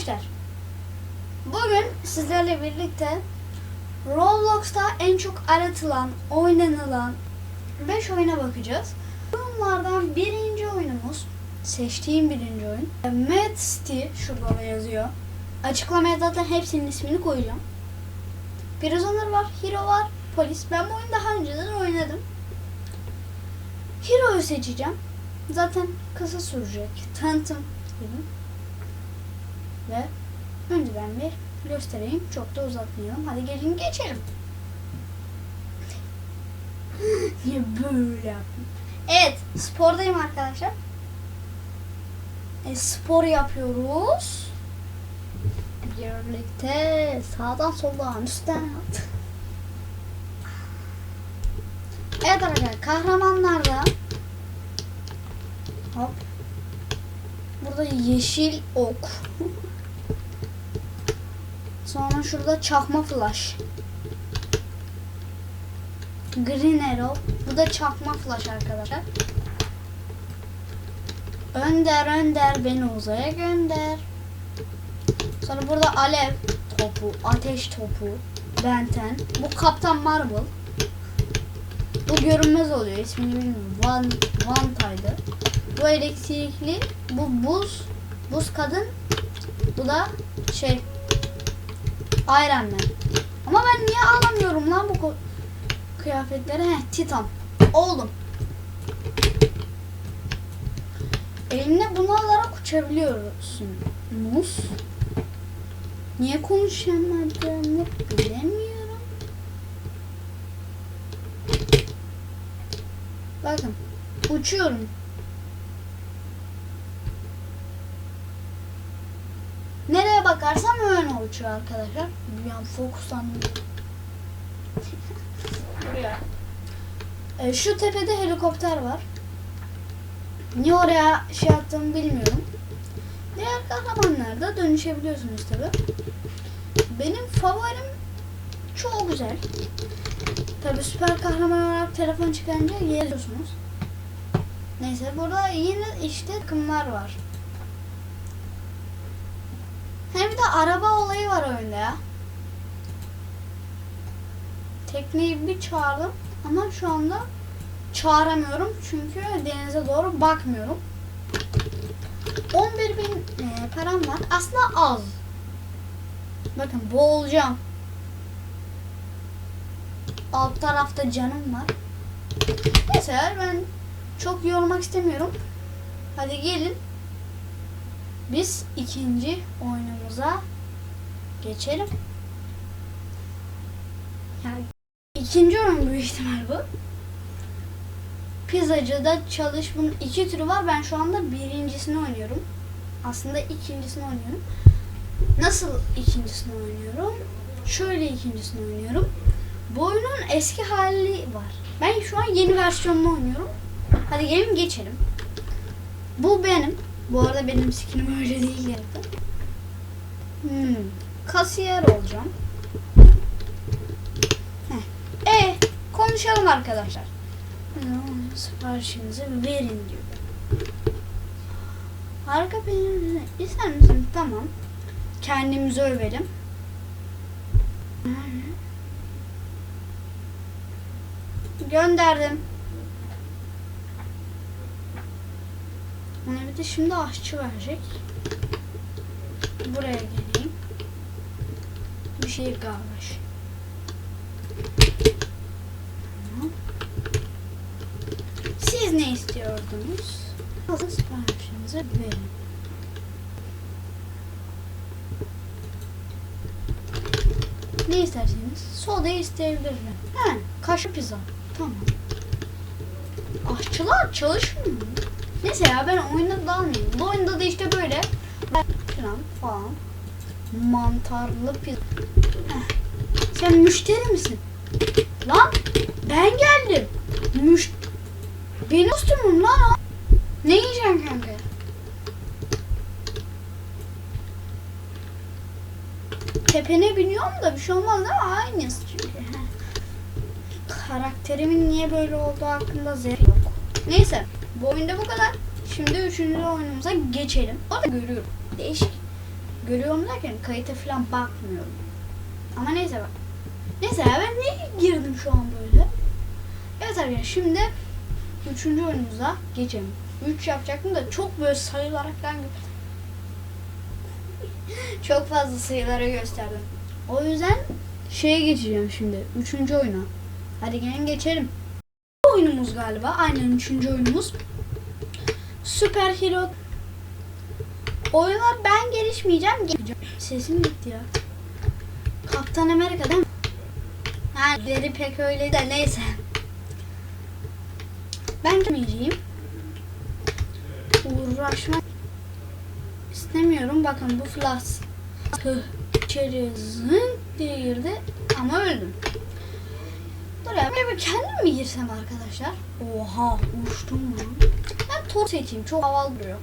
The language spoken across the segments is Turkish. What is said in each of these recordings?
Arkadaşlar bugün sizlerle birlikte Roblox'ta en çok aratılan, oynanılan 5 oyuna bakacağız. Bunlardan birinci oyunumuz, seçtiğim birinci oyun. Mad City, şurada da yazıyor. Açıklamaya zaten hepsinin ismini koyacağım. Prisoner var, Hero var, Polis. Ben bu oyunu daha önceden oynadım. Hero'yu seçeceğim. Zaten kısa sürecek. Tanıtım dedim. Ve önceden bir göstereyim. Çok da uzatmayalım. Hadi gelin geçelim. Niye böyle yaptım? Evet, spordayım arkadaşlar. E, spor yapıyoruz. Birlikte sağdan soldan üstten alt. Evet arkadaşlar kahramanlarda hop burada yeşil ok sonra şurada çakma flash green arrow bu da çakma flash arkadaşlar Önder önder beni uzaya gönder sonra burada alev topu ateş topu benten bu kaptan marvel bu görünmez oluyor. ismini bilmiyorum. Van, Vantay'dı. Bu elektrikli. Bu buz. Buz kadın. Bu da şey Iron Man. Ama ben niye alamıyorum lan bu kıyafetleri? Heh, Titan. Oğlum. Eline bunu alarak uçabiliyorsun. Mus. Niye konuşamadığımı bilemiyorum. Bakın uçuyorum. Bakarsam öyle uçuyor arkadaşlar. Bir an fokuslandım. Buraya. E, şu tepede helikopter var. Niye oraya şey yaptığımı bilmiyorum. Diğer kahramanlarda dönüşebiliyorsunuz tabi. Benim favorim çok güzel. Tabi süper kahraman olarak telefon çıkarınca geliyorsunuz. Neyse burada yine işte takımlar var. Hem de araba olayı var oyunda ya. Tekneyi bir çağırdım ama şu anda çağıramıyorum çünkü denize doğru bakmıyorum. 11 bin e, param var. Aslında az. Bakın boğulacağım. Alt tarafta canım var. Neyse ben çok yormak istemiyorum. Hadi gelin. Biz ikinci oyunumuza geçelim. Yani ikinci oyun büyük ihtimal bu. Pizzacıda çalış bunun iki türü var. Ben şu anda birincisini oynuyorum. Aslında ikincisini oynuyorum. Nasıl ikincisini oynuyorum? Şöyle ikincisini oynuyorum. Bu oyunun eski hali var. Ben şu an yeni versiyonunu oynuyorum. Hadi gelin geçelim. Bu benim. Bu arada benim skinim öyle değil yani. Hmm. Kasiyer olacağım. Heh. E konuşalım arkadaşlar. Siparişinizi verin diyor. Harika peynirinizi ister misin? Tamam. Kendimizi övelim. Gönderdim. Ona bir de şimdi aşçı verecek. Buraya geleyim. Bir şey kalmış. Siz ne istiyordunuz? Alın siparişinizi verin. Ne isterseniz soda isteyebilirler. He, kaşık pizza. Tamam. Aşçılar çalışmıyor mu? Neyse ya ben oyuna dalmayayım. Bu oyunda da işte böyle falan falan mantarlı pizza. Sen müşteri misin? Lan ben geldim. Müş Benim kostümüm lan. Ne yiyeceksin kanka? Tepene biniyorum da bir şey olmaz mi? Aynısı çünkü. Karakterimin niye böyle olduğu hakkında zerre yok. Neyse bu oyunda bu kadar. Şimdi üçüncü oyunumuza geçelim. Orada görüyorum. Değişik Görüyorum derken kayıta falan bakmıyorum. Ama neyse bak. Neyse ya ben niye girdim şu an böyle? Evet arkadaşlar şimdi üçüncü oyunumuza geçelim. Üç yapacaktım da çok böyle sayılarak ben çok fazla sayılara gösterdim. O yüzden şeye geçeceğim şimdi. Üçüncü oyuna. Hadi gelin geçelim. Oyunumuz galiba. Aynen üçüncü oyunumuz. Süper Hero. Oyuna ben gelişmeyeceğim. Sesim gitti ya. Kaptan Amerika değil mi? Yani deri pek öyle de neyse. Ben gelmeyeceğim. Uğraşmak istemiyorum. Bakın bu flas. İçeri zınk diye ama öldüm. Dur ya bir kendim mi girsem arkadaşlar? Oha uçtum lan. Ben Thor seçeyim çok havalı duruyor.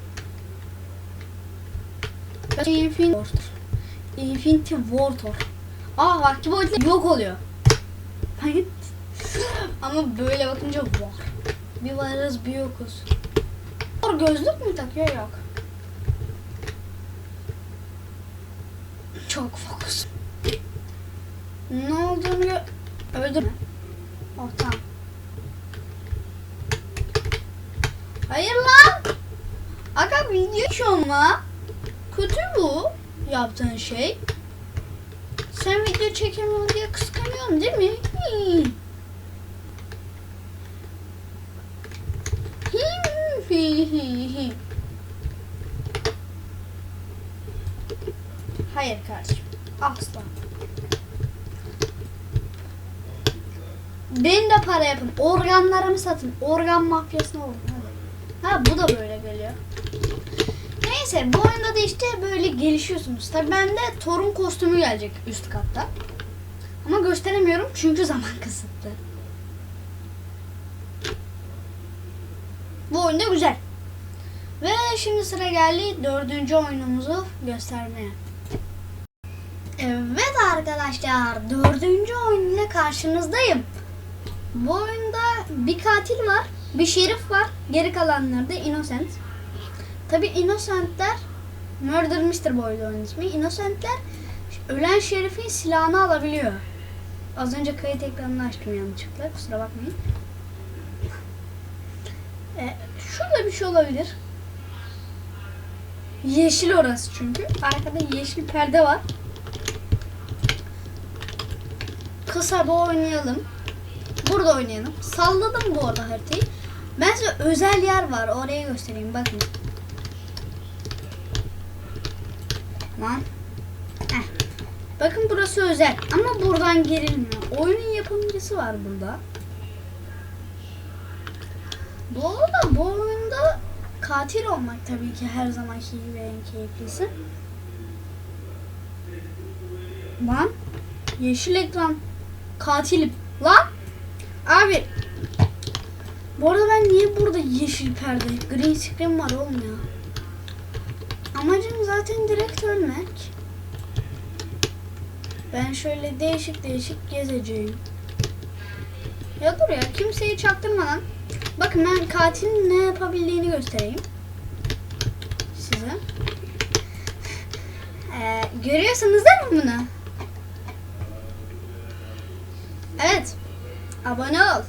Ben Infinity War. Infinity War. Aa vakti boyunca yok oluyor. Ama böyle bakınca var. Bir varız bir yokuz. Thor gözlük mü takıyor yok. Çok fokus. Ne olduğunu gö- tamam. Hayır lan. Aga video olma. Kötü bu yaptığın şey. Sen video çekemiyorsun diye kıskanıyorsun değil mi? Hi. Hayır kardeşim. Asla. Ben de para yapın. Organlarımı satın. Organ mafyasına olun. Ha bu da böyle geliyor. Neyse bu oyunda da işte böyle gelişiyorsunuz. Tabii bende torun kostümü gelecek üst katta. Ama gösteremiyorum çünkü zaman kısıtlı. Bu oyunda güzel. Ve şimdi sıra geldi dördüncü oyunumuzu göstermeye. Evet arkadaşlar dördüncü oyun ile karşınızdayım. Bu oyunda bir katil var, bir şerif var, geri kalanları da innocent. Tabi innocentler Murder Mr. Boy'du onun ismi. Innocentler ölen şerifin silahını alabiliyor. Az önce kayıt ekranını açtım yanlışlıkla kusura bakmayın. Ee, şurada bir şey olabilir. Yeşil orası çünkü. Arkada yeşil perde var. Kısa da oynayalım. Burada oynayalım. Salladım bu arada haritayı. Ben özel yer var. Oraya göstereyim. Bakın. Lan. Heh. Bakın burası özel. Ama buradan girilmiyor. Oyunun yapımcısı var burada. Bu arada bu oyunda katil olmak tabii ki her zamanki gibi en keyiflisi. Lan. Yeşil ekran. Katilim. Lan. Abi. Bu arada ben niye burada yeşil perde? Green screen var oğlum ya. Amacım zaten direkt ölmek. Ben şöyle değişik değişik gezeceğim. Ya dur ya kimseyi çaktırmadan. Bakın ben katilin ne yapabildiğini göstereyim. Size. Ee, görüyorsunuz değil mi bunu? Evet. Abone ol.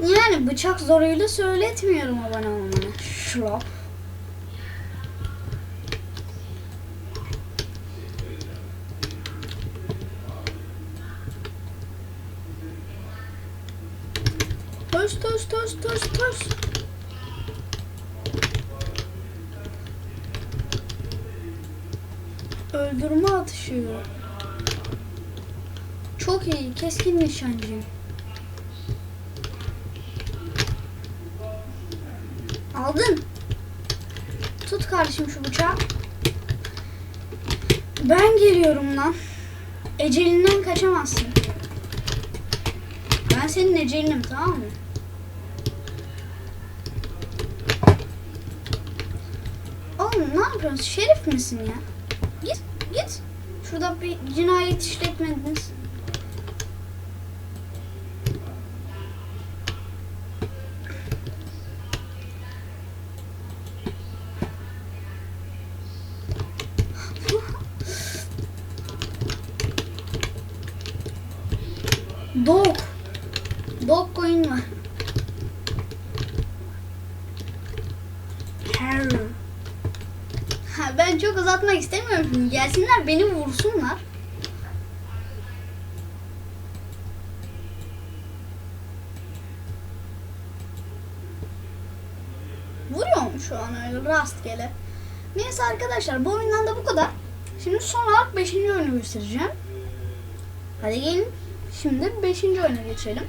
Yani bıçak zoruyla söyletmiyorum abone olmanı. Şlop. Toş toş toş toş toş. Öldürme atışı. Çok iyi. Keskin nişancı. Aldın. Tut kardeşim şu bıçağı. Ben geliyorum lan. Ecelinden kaçamazsın. Ben senin ecelinim tamam mı? Oğlum ne yapıyorsun? Şerif misin ya? Git, git. Şurada bir cinayet işletmediniz. Dog. Dog coin var. Her. Ha, ben çok uzatmak istemiyorum. Gelsinler beni vursunlar. Vuruyor mu şu an öyle rastgele? Neyse arkadaşlar bu oyundan da bu kadar. Şimdi son olarak 5. oyunu göstereceğim. Hadi gelin. Şimdi 5. oyuna geçelim.